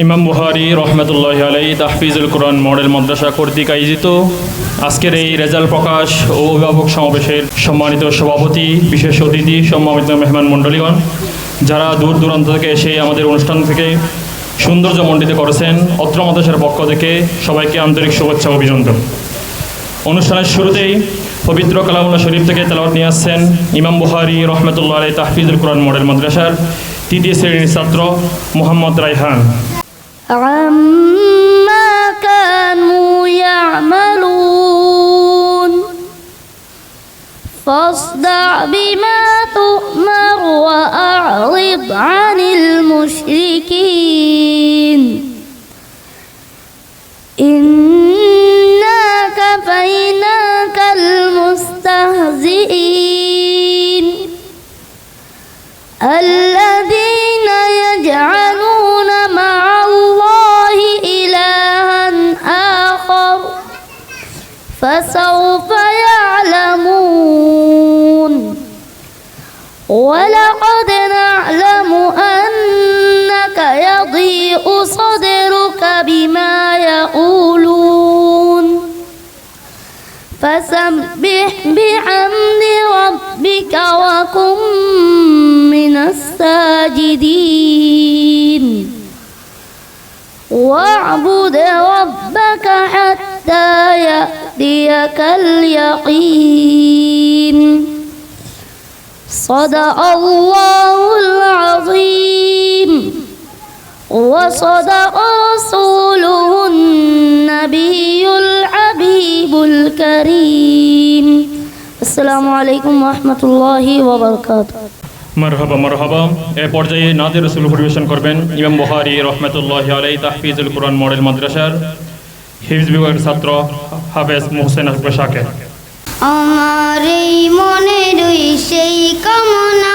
ইমাম বুহারি রহমতুল্লাহ আলাই তাহফিজুল কোরআন মডেল মাদ্রাসা কর্তৃক আয়োজিত আজকের এই রেজাল্ট প্রকাশ ও অভিভাবক সমাবেশের সম্মানিত সভাপতি, বিশেষ অতিথি, সম্মানিত মেহমান মণ্ডলীগণ, যারা দূর দূরান্ত থেকে এসে আমাদের অনুষ্ঠান থেকে সৌন্দর্য মণ্ডিত করেছেন, অত্র মাদ্রাসার পক্ষ থেকে সবাইকে আন্তরিক শুভেচ্ছা অভিনন্দন। অনুষ্ঠানের শুরুতেই পবিত্র কালামুল্লাহ শরীফ থেকে তেলাওয়াত নিয়ে আসছেন ইমাম বুহারি রহমতুল্লাহ আলাই তাহফিজুল কোরআন মডেল মাদ্রাসার তৃতীয় শ্রেণির ছাত্র মোহাম্মদ রাইহান عما كانوا يعملون. فاصدع بما تؤمر وأعرض عن المشركين. الساجدين واعبد ربك حتى يأتيك اليقين. صدق الله العظيم. وصدق رسوله النبي الحبيب الكريم. السلام عليكم ورحمة الله وبركاته. মারহাবা মারহাবা। এ পর্যায়ে নাজির রসুল পরিবেশন করবেন ইমাম বহারি রহমতুল্লাহ আলাই তাহফিজুল কোরআন মডেল মাদ্রাসার হিফজ বিভাগের ছাত্র হাফেজ মোহসেন আকবর শাকের আমার মনে ওই সেই কামনা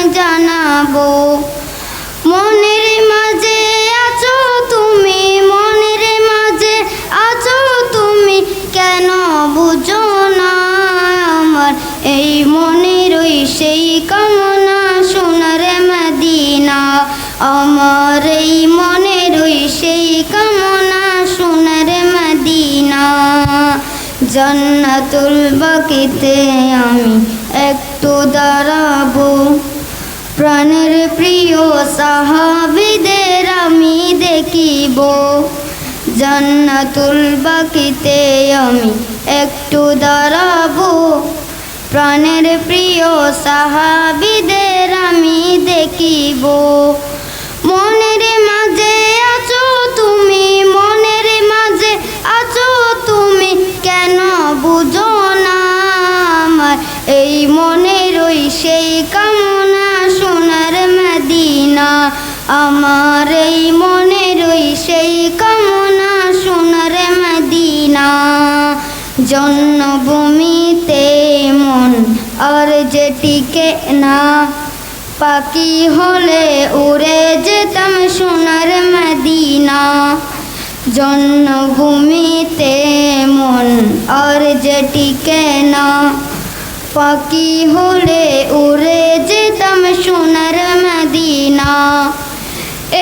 সেই কামনা সোনার মদিনা। আমার এই মনের সেই কামনা সোনার মদিনা। জান্নাতুল বাকিতে আমি একটু দাঁড়াবো। প্রাণের প্রিয় সাহাবিদের আমি দেখিব। জান্নাতুল বাকিতে আমি একটু দাঁড়াবো। প্রাণের প্রিয় সাহাবিদের আমি দেখিব। মনের মাঝে আছো তুমি, মনের মাঝে আছো তুমি, কেন বুঝো না আমার? এই মনের ওই সেই কামনা সোনার মদিনা, আমার এই মনের ওই সেই কামনা সোনার মদিনা। জন্মভূমিতে আর যে টিকে না পাখি হলে উড়ে যেতাম সোনার মদিনা। জন্মভূমিতে মন আর যে টিকে না পাখি হলে উড়ে যেতাম সোনার মদিনা।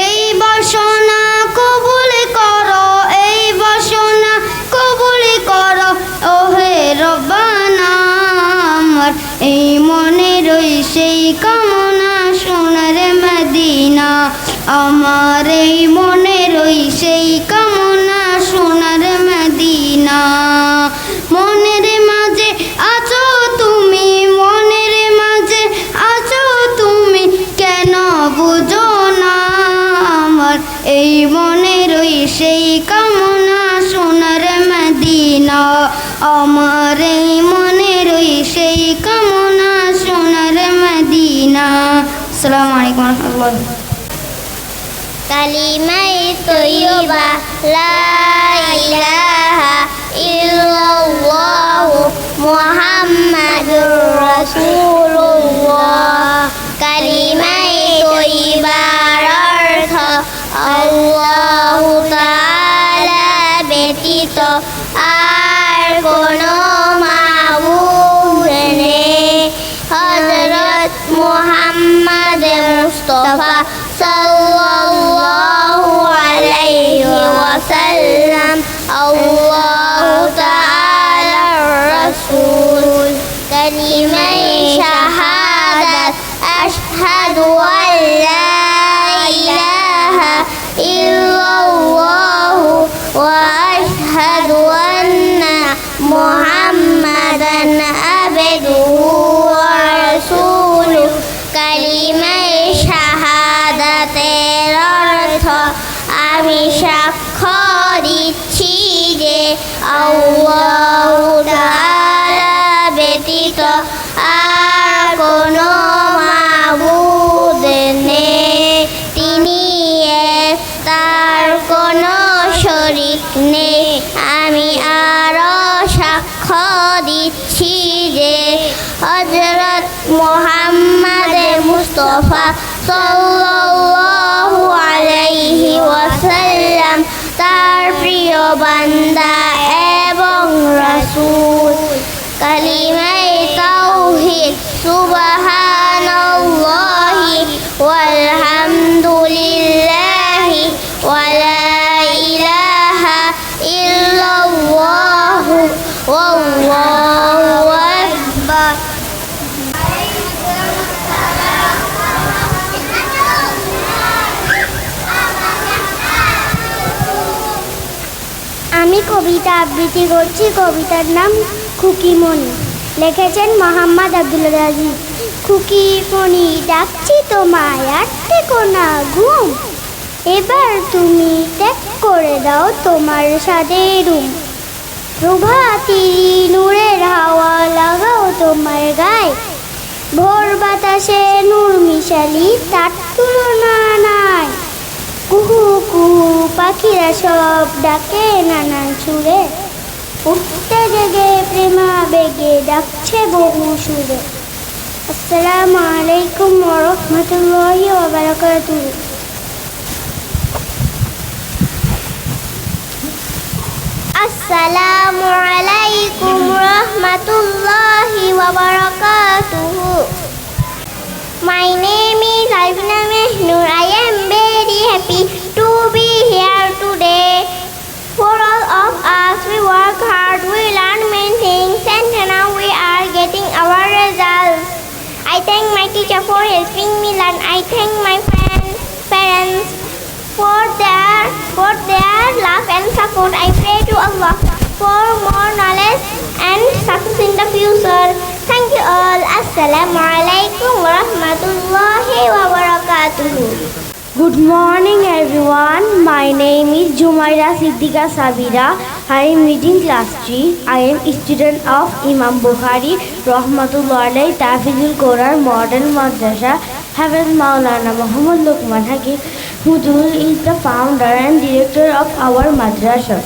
এই বাসনা কবুল করো, এই বাসনা কবুল করো, ওহে রব্বানা সেই কামনা সোনার মদিনা, আমার এই মনে রই সেই কামনা সোনার মদিনা। মনের মাঝে আছো তুমি, মনের মাঝে আছো তুমি, কেন বুঝো না? আমার এই মনে রই সেই কামনা সোনার মদিনা, আমার এই মনে রই সেই কামনা মদিনা আসসালামু আলাইকুম রহমতুল্লাহ। কালিমাই তৈবা লা ইলাহা ইল্লাল্লাহু মুহাম্মাদুর রাসূলুল্লাহ কালিমাই তৈবার অর্থ আল্লাহু তাআলা ব্যতীত ওয়াসাল্লাম আল্লাহু নেই আমি আরও সাক্ষ্য দিচ্ছি যে হজরত মোহাম্মদ মুস্তফা সাল্লাল্লাহু ওয়াসাল্লাম তার প্রিয় বান্দা এবং রাসূল। কালিমাই তাওহীদ, সুবহানাল্লাহি walhamdulillahi আমি কবিতা আবৃত্তি করছি, কবিতার নাম খুকিমণি। লিখেছেন মোহাম্মদ আব্দুল রাজিজ খুকিমণি, ডাকছি তোমায়, আর থেকো ঘুম। এবার তুমি ত্যাগ করে দাও তোমার সাদে রুম। প্রভাতি নূরের হাওয়া লাগাও তোমার গায়ে। ভোর বাতাসে নূর মিশালি, তার তুলনা নাই। কুহু কুহু পাখিরা সব ডাকে নানান সুরে। উঠতে জেগে প্রেমা বেগে ডাকছে বহু সুরে। আসসালামু আলাইকুম ওরহমতুল্লাহি ওবারাকাতুহু আসসালামু আলাইকুম রহমতুল্লাহি ওয়াবারাকাতুহু My name is Alvina Mehnur. I am very happy to be here today. For all of us, we work hard, we learn many things, and now we are getting our results. I thank my teacher for helping me learn. I thank my friends, parents for their for their love and support. I pray to Allah for more knowledge and success in the future. Thank you all. Assalamu alaikum wa rahmatullahi wa barakatuh. Good morning everyone. My name is Jumaira Siddika Sabira. I am reading class 3. I am a student of Imam Bukhari Rahmatullah Alayhi Tafizul Quran Modern Madrasa Hafiz Maulana Muhammad Luqman Hakim Hudul is the founder and director of our madrasa.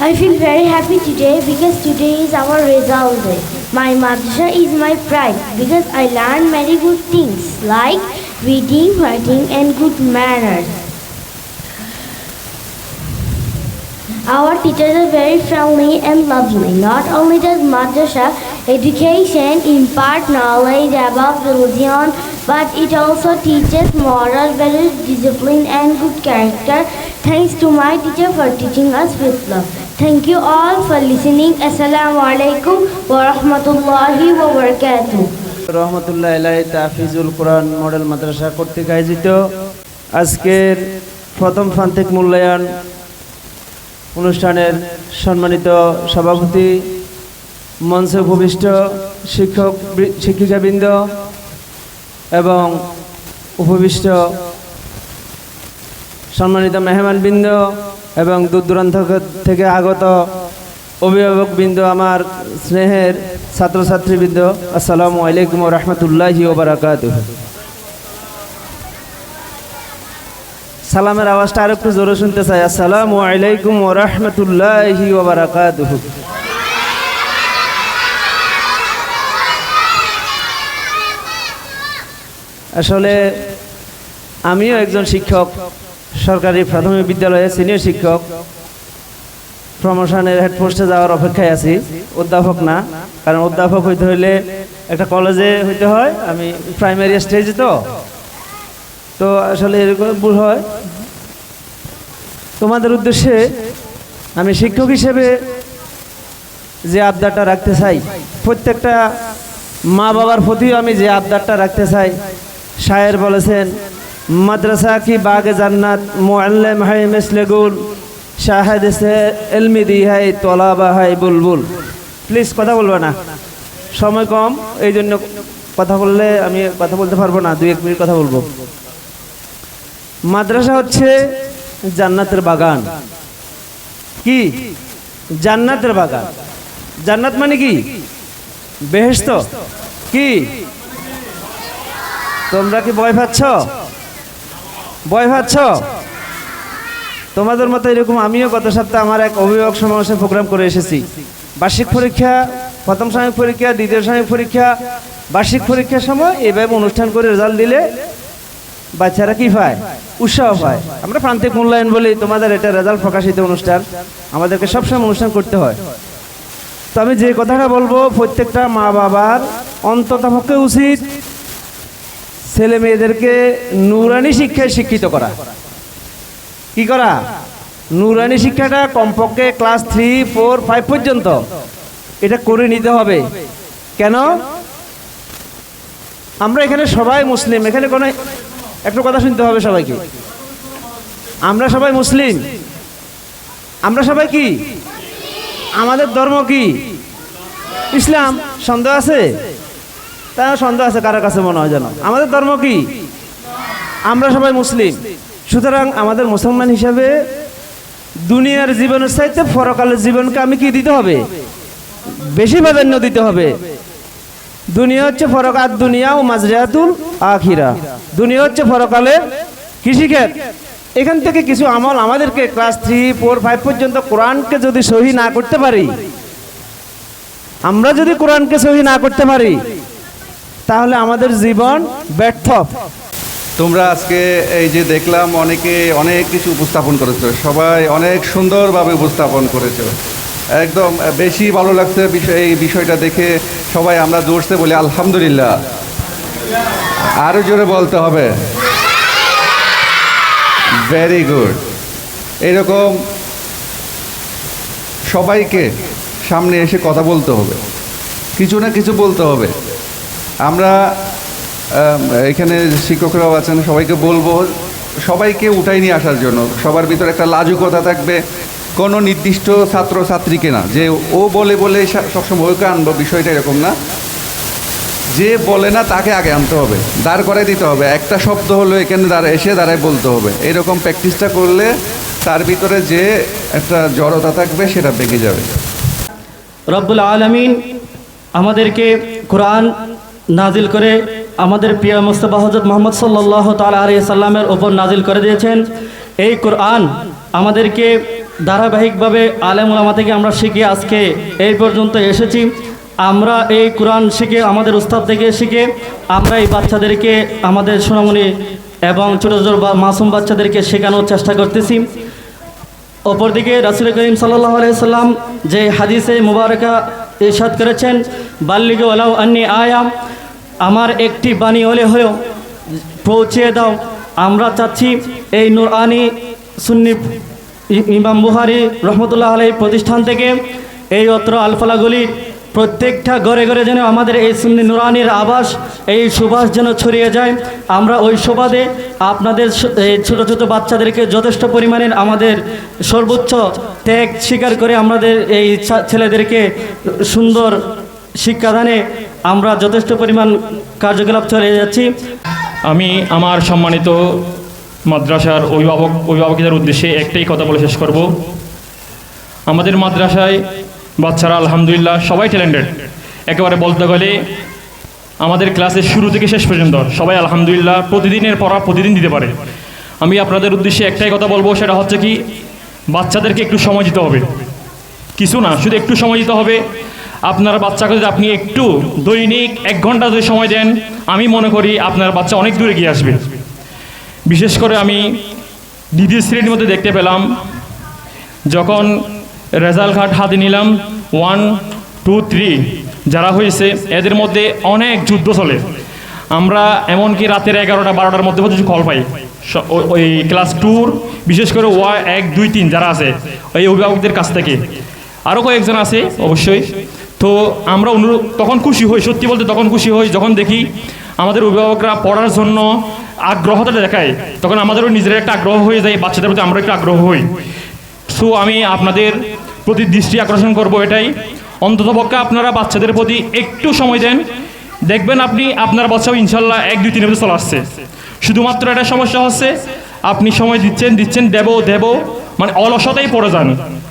I feel very happy today because today is our result day. My madrasa is my pride because I learned many good things like reading, writing and good manners. Our teachers are very friendly and lovely. Not only does madrasa education impart knowledge about religion, but it also teaches moral values, discipline and good character. Thanks to my teacher for teaching us with love. Thank you all for listening. Assalamu alaikum wa rahmatullahi wa barakatuh. রহমতুল্লাহ এলাই তাফিজুল কোরআন model মাদ্রাসা কর্তৃক আয়োজিত আজকের প্রথম প্রান্তিক মূল্যায়ন অনুষ্ঠানের সম্মানিত সভাপতি মঞ্চে উপবিষ্ট শিক্ষক শিক্ষিকাবৃন্দ এবং উপবিষ্ট সম্মানিত মেহমানবৃন্দ এবং দূর দূরান্ত থেকে আগত অভিভাবকবৃন্দ, আমার স্নেহের ছাত্রছাত্রীবৃন্দ, আসসালামু আলাইকুম রহমতুল্লাহি ওবরাকাত সালামের আওয়াজটা আর একটু জোরে শুনতে চাই। আসসালামু আলাইকুম রহমতুল্লাহি ওবরাকাত আসলে আমিও একজন শিক্ষক, সরকারি প্রাথমিক বিদ্যালয়ে সিনিয়র শিক্ষক। প্রমোশনের হেড পোস্টে যাওয়ার অপেক্ষায় আছি, অধ্যাপক না, কারণ অধ্যাপক হইতে হইলে একটা কলেজে হইতে হয়, আমি প্রাইমারি স্টেজে তো। তো আসলে এরকম ভুল হয়। তোমাদের উদ্দেশ্যে আমি শিক্ষক হিসেবে যে আবদারটা রাখতে চাই, প্রত্যেকটা মা বাবার প্রতিও আমি যে আবদারটা রাখতে চাই শায়ের বলেছেন, মাদ্রাসা কি বাগে জান্নাত? মোয়াল্লেম হাই মেসলেগুল শাহেদ এলমি দি হাই, তলাবা হাই বুলবুল। প্লিজ কথা বলবে না। সময় কম এই জন্য কথা বললে আমি কথা বলতে পারব না, দুই এক মিনিট কথা বলব। মাদ্রাসা হচ্ছে জান্নাতের বাগান। কি? জান্নাতের বাগান। জান্নাত মানে কি? বেহেস্ত কি? তোমরা কি ভয় পাচ্ছ? ভয় পাচ্ছ? তোমাদের মতো এরকম আমিও গত সপ্তাহে আমার এক অভিভাবক সমাবেশে প্রোগ্রাম করে এসেছি। বার্ষিক পরীক্ষা, প্রথম সাময়িক পরীক্ষা, দ্বিতীয় সাময়িক পরীক্ষা, বার্ষিক পরীক্ষার সময় এভাবে অনুষ্ঠান করে রেজাল্ট দিলে বাচ্চারা কি পায় উৎসাহ পায় আমরা প্রান্তিক মূল্যায়ন বলি, তোমাদের এটা রেজাল্ট প্রকাশিত অনুষ্ঠান। আমাদেরকে সবসময় অনুষ্ঠান করতে হয়। তো আমি যে কথাটা বলব, প্রত্যেকটা মা বাবার অন্ততপক্ষে উচিত ছেলে মেয়েদেরকে নুরানি শিক্ষায় শিক্ষিত করা। কি করা? নুরানি শিক্ষাটা কমপক্ষে ক্লাস থ্রি, ফোর, ফাইভ পর্যন্ত। এটা করে নিতে হবে। কেন? আমরা এখানে সবাই মুসলিম। এখানে কোনো একটু কথা শুনতে হবে সবাইকে। আমরা সবাই মুসলিম। আমরা সবাই কি? আমাদের ধর্ম কি? ইসলাম। সন্দেহ আছে? তা সন্দেহ আছে কারও কাছে মনে হয় যেন। আমাদের ধর্ম কি? আমরা সবাই মুসলিম। সুতরাং আমাদের মুসলমান হিসাবে দুনিয়ার জীবনের চাইতে ফরকালের জীবনকে আমি কি দিতে হবে? বেশি প্রাধান্য দিতে হবে। দুনিয়া হচ্ছে ফরকাত দুনিয়া ও মাজরিয়াতুল আখিরা। দুনিয়া হচ্ছে ফরকালে কৃষিক্ষেত। এখান থেকে কিছু আমল আমাদেরকে ক্লাস থ্রি, ফোর, ফাইভ পর্যন্ত কোরআনকে যদি সহি না করতে পারি, আমরা যদি কোরআনকে সহি না করতে পারি তাহলে আমাদের জীবন ব্যর্থ। তোমরা আজকে এই যে দেখলাম, অনেকে অনেক কিছু উপস্থাপন করেছ। সবাই অনেক সুন্দরভাবে উপস্থাপন করেছ। একদম বেশি ভালো লাগছে বিষয় এই বিষয়টা দেখে সবাই আমরা জোরসে বলি, আলহামদুলিল্লাহ। আরও জোরে বলতে হবে। ভেরি গুড এরকম সবাইকে সামনে এসে কথা বলতে হবে। কিছু না কিছু বলতে হবে। আমরা এখানে শিক্ষকরাও আছেন, সবাইকে বলব, সবাইকে উঠাই নিয়ে আসার জন্য। সবার ভিতরে একটা লাজুকতা থাকবে। কোনো নির্দিষ্ট ছাত্র ছাত্রীকে না যে ও বলে বলে সবসময় ওকে আনব, বিষয়টা এরকম না। যে বলে না, তাকে আগে আনতে হবে। দাঁড় করাই দিতে হবে। একটা শব্দ হলো, এখানে দাঁড়া, এসে দাঁড়ায় বলতে হবে। এরকম প্র্যাকটিসটা করলে তার ভিতরে যে একটা জড়তা থাকবে, সেটা বেঁকে যাবে। রব্বুল আলমিন আমাদেরকে কোরআন নাজিল করে আমাদের প্রিয় মুস্তফা হজরত মোহাম্মদ সাল্লাহ তাল আলী সাল্লামের ওপর নাজিল করে দিয়েছেন। এই কোরআন আমাদেরকে ধারাবাহিকভাবে আলেম ওলামা থেকে আমরা শিখে আজকে এই পর্যন্ত এসেছি। আমরা এই কোরআন শিখে, আমাদের উস্তাদ থেকে শিখে আমরা এই বাচ্চাদেরকে, আমাদের সোনামণি এবং ছোটো ছোটো বা মাসুম বাচ্চাদেরকে শেখানোর চেষ্টা করতেছি। অপরদিকে রাসুল করিম সাল্লাহ সাল্লাম যে হাদিসে মুবারকা ইরশাদ করেছেন, বাল্লিগ ওলাও আন্নি আয়াম আমার একটি বাণী হলে হলেও পৌঁছে দাও। আমরা চাচ্ছি এই নুরআনি সুন্নি ইমাম বুহারি রহমতুল্লাহ আলাই প্রতিষ্ঠান থেকে এই অত্র আলফালাগুলির প্রত্যেকটা ঘরে ঘরে যেন আমাদের এই সুন্নি নুরানির আবাস, এই সুবাস যেন ছড়িয়ে যায়। আমরা ওই সুবাদে আপনাদের ছোটো ছোটো বাচ্চাদেরকে যথেষ্ট পরিমাণের আমাদের সর্বোচ্চ ত্যাগ স্বীকার করে আমাদের এই ছেলেদেরকে সুন্দর শিক্ষাদানে আমরা যথেষ্ট পরিমাণ কার্যকলাপ চালিয়ে যাচ্ছি। আমি আমার সম্মানিত মাদ্রাসার অভিভাবক, অভিভাবকদের উদ্দেশ্যে একটাই কথা বলে শেষ করব। আমাদের মাদ্রাসায় বাচ্চারা আলহামদুলিল্লাহ সবাই ট্যালেন্টেড একেবারে বলতে গেলে আমাদের ক্লাসের শুরু থেকে শেষ পর্যন্ত সবাই আলহামদুলিল্লাহ প্রতিদিনের পড়া প্রতিদিন দিতে পারে। আমি আপনাদের উদ্দেশ্যে একটাই কথা বলব, সেটা হচ্ছে কি, বাচ্চাদেরকে একটু সময় দিতে হবে। কিছু না, শুধু একটু সময় দিতে হবে। আপনার বাচ্চাকে যদি আপনি একটু দৈনিক এক ঘণ্টা যদি সময় দেন, আমি মনে করি আপনার বাচ্চা অনেক দূরে গিয়ে আসবে। বিশেষ করে আমি দ্বিতীয় শ্রেণির মধ্যে দেখতে পেলাম, যখন রেজাল্ট কার্ড হাতে নিলাম ওয়ান টু থ্রি যারা হয়েছে, এদের মধ্যে অনেক যুদ্ধ চলে। আমরা এমনকি রাতের এগারোটা, বারোটার মধ্যে পর্যন্ত কল পাই। ওই ক্লাস টুর বিশেষ করে ওয়া, এক, দুই, তিন যারা আছে ওই অভিভাবকদের কাছ থেকে। আরও কয়েকজন আছে, অবশ্যই। তো আমরা অনুরোধ তখন খুশি হই, সত্যি বলতে তখন খুশি হই, যখন দেখি আমাদের অভিভাবকরা পড়ার জন্য আগ্রহটা দেখায়, তখন আমাদেরও নিজের একটা আগ্রহ হয়ে যায়, বাচ্চাদের প্রতি আমরা একটু আগ্রহ হই। সো আমি আপনাদের প্রতি দৃষ্টি আকর্ষণ করব এটাই। অন্ততপক্ষে আপনারা বাচ্চাদের প্রতি একটু সময় দেন। দেখবেন আপনি, আপনার বাচ্চাও ইনশাল্লাহ এক, দুই, তিনের মধ্যে চলে আসছে। শুধুমাত্র একটা সমস্যা হচ্ছে, আপনি সময় দিচ্ছেন দিচ্ছেন, দেব দেব মানে অলসতাই পড়ে যান।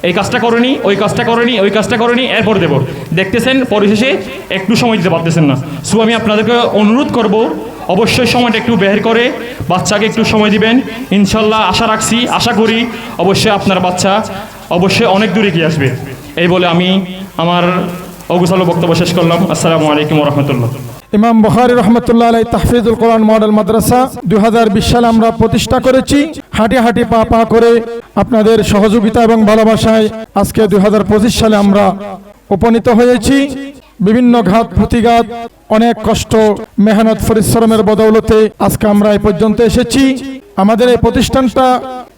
এই কাজটা করেনি, ওই কাজটা করেনি, ওই কাজটা করেনি, এরপর দেব। দেখতেছেন, পরিশেষে একটু সময় দিতে পারতেছেন না। সো আমি আপনাদেরকে অনুরোধ করব, অবশ্যই সময়টা একটু বের করে, বাচ্চাকে একটু সময় দিবেন। ইনশাল্লাহ আশা রাখছি, আশা করি অবশ্যই আপনার বাচ্চা অবশ্যই অনেক দূরে গিয়ে আসবে। এই বলে আমি আমার অগুসালো বক্তব্য শেষ করলাম। আসসালামু আলাইকুম রহমতুল্লাহ ইমাম বখারি রহমতুল্লাহ আলাই তাহফিজুল কোরআন মডেল মাদ্রাসা দুই সালে আমরা প্রতিষ্ঠা করেছি। হাঁটি হাঁটি পা পা করে আপনাদের সহযোগিতা এবং ভালোবাসায় আজকে দুই সালে আমরা উপনীত হয়েছি। বিভিন্ন ঘাত প্রতিঘাত অনেক কষ্ট, মেহনত, পরিশ্রমের বদৌলতে আজকে আমরা এই পর্যন্ত এসেছি। আমাদের এই প্রতিষ্ঠানটা,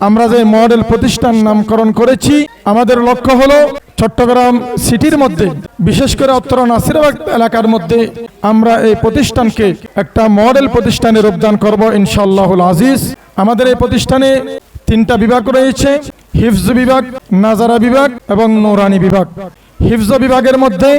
আমরা যে মডেল প্রতিষ্ঠান নামকরণ করেছি, আমাদের লক্ষ্য হলো চট্টগ্রাম সিটির মধ্যে, বিশেষ করে উত্তর নাসিরাবাদ এলাকার মধ্যে, আমরা এই প্রতিষ্ঠানকে একটা মডেল প্রতিষ্ঠানে রূপদান করব ইনশাআল্লাহুল আজিজ। আমাদের এই প্রতিষ্ঠানে তিনটা বিভাগ রয়েছে, হিফজ বিভাগ, নাজারা বিভাগ এবং নৌরানি বিভাগ। হিফজ বিভাগের মধ্যে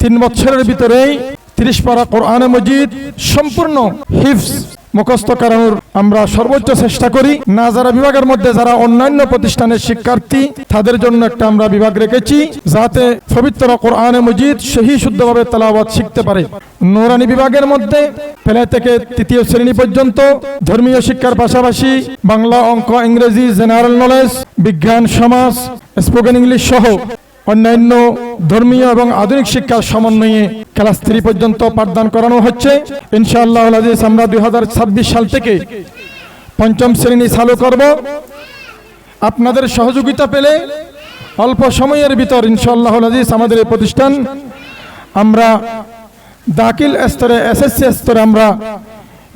তিন বছরের ভিতরেই তিরিশ পারা কোরআনে মজিদ সম্পূর্ণ হিফজ মুখস্থ করানোর আমরা সর্বোচ্চ চেষ্টা করি। নাজারা বিভাগের মধ্যে যারা অন্যান্য প্রতিষ্ঠানের শিক্ষার্থী, তাদের জন্য একটা আমরা বিভাগ রেখেছি, যাতে পবিত্র কোরআনে মজিদ সহি শুদ্ধভাবে তেলাওয়াত শিখতে পারে। নোরানি বিভাগের মধ্যে পেলে থেকে তৃতীয় শ্রেণি পর্যন্ত ধর্মীয় শিক্ষার পাশাপাশি বাংলা অঙ্ক, ইংরেজি, জেনারেল নলেজ, বিজ্ঞান, সমাজ, স্পোকেন ইংলিশ সহ অন্যান্য ধর্মীয় এবং আধুনিক শিক্ষার সমন্বয়ে ক্লাস থ্রি পর্যন্ত পাঠদান করানো হচ্ছে। ইনশাআল্লাহ আজিজ আমরা দুই সাল থেকে পঞ্চম শ্রেণি চালু করব। আপনাদের সহযোগিতা পেলে অল্প সময়ের ভিতর ইনশাআল্লাহ আজিজ আমাদের এই প্রতিষ্ঠান, আমরা দাখিল স্তরে, এসএসসি স্তরে আমরা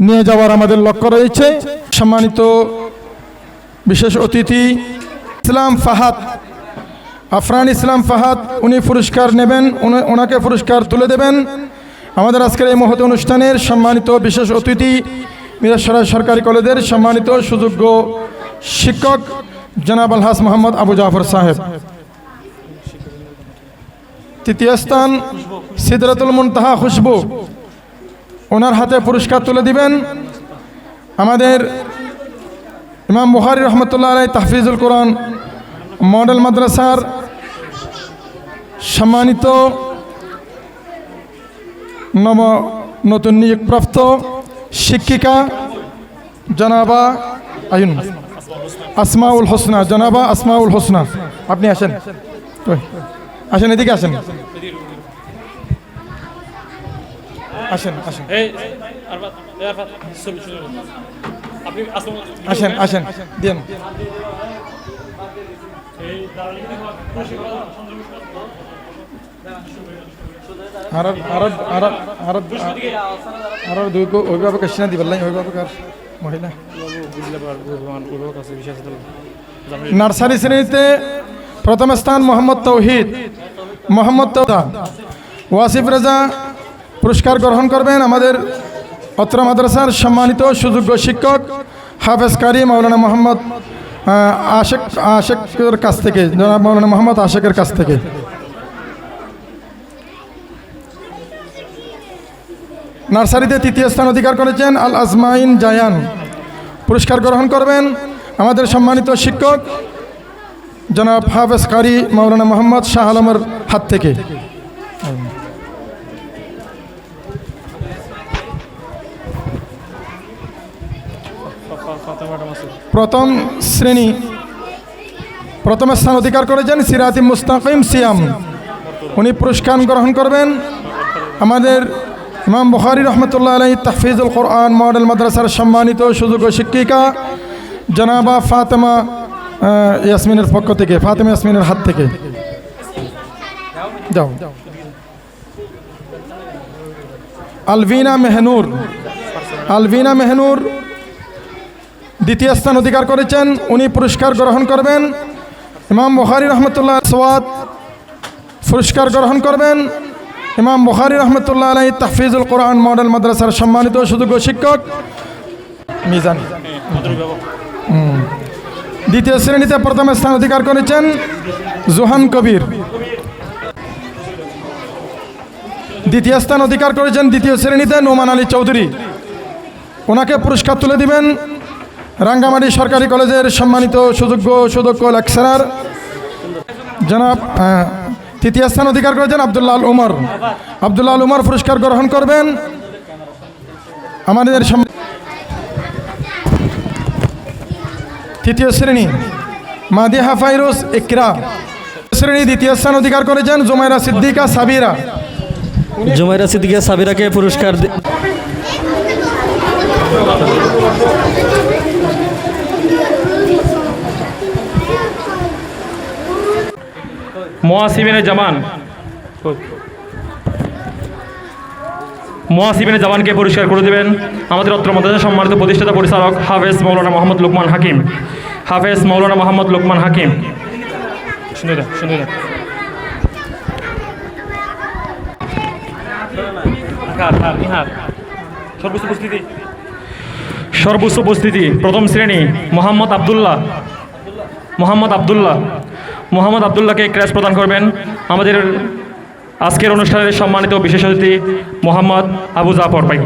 নিয়ে যাওয়ার আমাদের লক্ষ্য রয়েছে। সম্মানিত বিশেষ অতিথি, ইসলাম ফাহাদ আফরান ইসলাম ফাহাদ, উনি পুরস্কার নেবেন ওনাকে পুরস্কার তুলে দেবেন। আমাদের আজকের এই মহৎ অনুষ্ঠানের সম্মানিত বিশেষ অতিথি মিরাসরা সরকারি কলেজের সম্মানিত সুযোগ্য শিক্ষক জনাব আলহাস মোহাম্মদ আবু জাফর সাহেব। তৃতীয় স্থান, সিদরাতুল মুনতাহা খুশবু। ওনার হাতে পুরস্কার তুলে দিবেন। আমাদের ইমাম বুহারি রহমতুল্লাহ আলাই তাহফিজুল কোরআন মডেল মাদ্রাসার সম্মানিত নব নতুন নিয়োগপ্রাপ্ত শিক্ষিকা জনাবা আইন আসমাউল হোসনা জনাবা আসমাউল হোসনা। আপনি আসেন? আসেন এদিকে আসেন। আসেন আসেন। আসেন আসেন দিন দুই অভিভাবক আসছে না অভিভাবক আর মহিলা। নার্সারি শ্রেণীতে প্রথম স্থান মোহাম্মদ তৌহিদ। মোহাম্মদ তৌদা ওয়াসিফ রাজা পুরস্কার গ্রহণ করবেন আমাদের অত্র মাদ্রাসার সম্মানিত সুযোগ্য শিক্ষক হাফেজ কারি মৌলানা মোহাম্মদ আশেক আশেকের কাছ থেকে মৌলানা মোহাম্মদ আশেকের কাছ থেকে। নার্সারিতে তৃতীয় স্থান অধিকার করেছেন আল আজমাইন জায়ান। পুরস্কার গ্রহণ করবেন আমাদের সম্মানিত শিক্ষক জনাব হাফেজ কারি মৌলানা মোহাম্মদ শাহ আলমের হাত থেকে। প্রথম শ্রেণি, প্রথম স্থান অধিকার করেছেন সিরাতি মুস্তাকিম সিয়াম। উনি পুরস্কার গ্রহণ করবেন। আমাদের ইমাম বুখারি রহমতুল্লাহ আলাই তাহফিজুল কোরআন মডেল মাদ্রাসার সম্মানিত সুযোগ্য শিক্ষিকা জনাবা ফাতেমা ইয়াসমিনের পক্ষ থেকে, ফাতেমা ইয়াসমিনের হাত থেকে। যাও। আলভিনা মেহনুর আলভিনা মেহনুর দ্বিতীয় স্থান অধিকার করেছেন, উনি পুরস্কার গ্রহণ করবেন। ইমাম বুখারি রহমতুল্লাহ সোয়াদ পুরস্কার গ্রহণ করবেন। ইমাম বুখারি রহমতুল্লাহ আলাই তাহফিজুল কোরআন মডেল মাদ্রাসার সম্মানিত সুযোগ্য শিক্ষক মিজান। দ্বিতীয় শ্রেণীতে প্রথম স্থান অধিকার করেছেন জোহান কবির। দ্বিতীয় স্থান অধিকার করেছেন দ্বিতীয় শ্রেণীতে নোমান আলী চৌধুরী। ওনাকে পুরস্কার তুলে দিবেন রাঙ্গামাটি সরকারি কলেজের সম্মানিত সুযোগ্য সুযোগ্য লেকচারার জনাব তৃতীয় স্থান অধিকার করেছেন আবদুল্লাহ আল উমর। আবদুল্লাহ আল উমর পুরস্কার গ্রহণ করবেন। আমাদের তৃতীয় শ্রেণি, মাদিহা ফাইরুস ইকরা। শ্রেণি, দ্বিতীয় স্থান অধিকার করেছেন জুমাইরা সিদ্দিকা সাবিরা। জুমাইরা সিদ্দিকা সাবিরাকে পুরস্কার দি- জামান মোয়াসিবিনে জামানকে পরিষ্কার করে দেবেন। আমাদের অত্র মাদ্রাসা সম্মানিত প্রতিষ্ঠাতা পরিচালক হাফেজ মৌলানা মোহাম্মদ লোকমান হাকিম। হাফেজ মৌলানা মোহাম্মদ লোকমান হাকিম। সর্বোচ্চ সর্বোচ্চ উপস্থিতি। প্রথম শ্রেণি, মোহাম্মদ আবদুল্লাহ। মোহাম্মদ আবদুল্লাহ। মোহাম্মদ আবদুল্লাহকে ক্র্যাশ প্রদান করবেন। আমাদের আজকের অনুষ্ঠানের সম্মানিত বিশেষ অতিথি মোহাম্মদ আবু জাফর ভাই।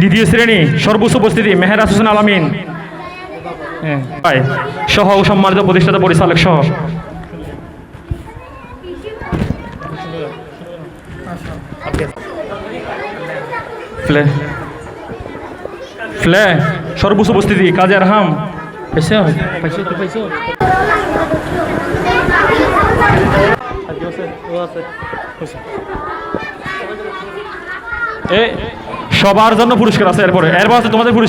দ্বিতীয় শ্রেণি সর্বোচ্চ উপস্থিতি মেহেরাজ হোসেন আলামিন। হ্যাঁ, সহ সম্মানিত প্রতিষ্ঠাতা পরিচালক সহ। ফ্লে। ফ্লে সর্বোচ্চ উপস্থিতি কাজে আরহাম। পাইছে পাইছে তো পাইছে। সবার জন্য পুরস্কার আছে এরপরে। এরপর আছে তোমাদের পুরস্কার।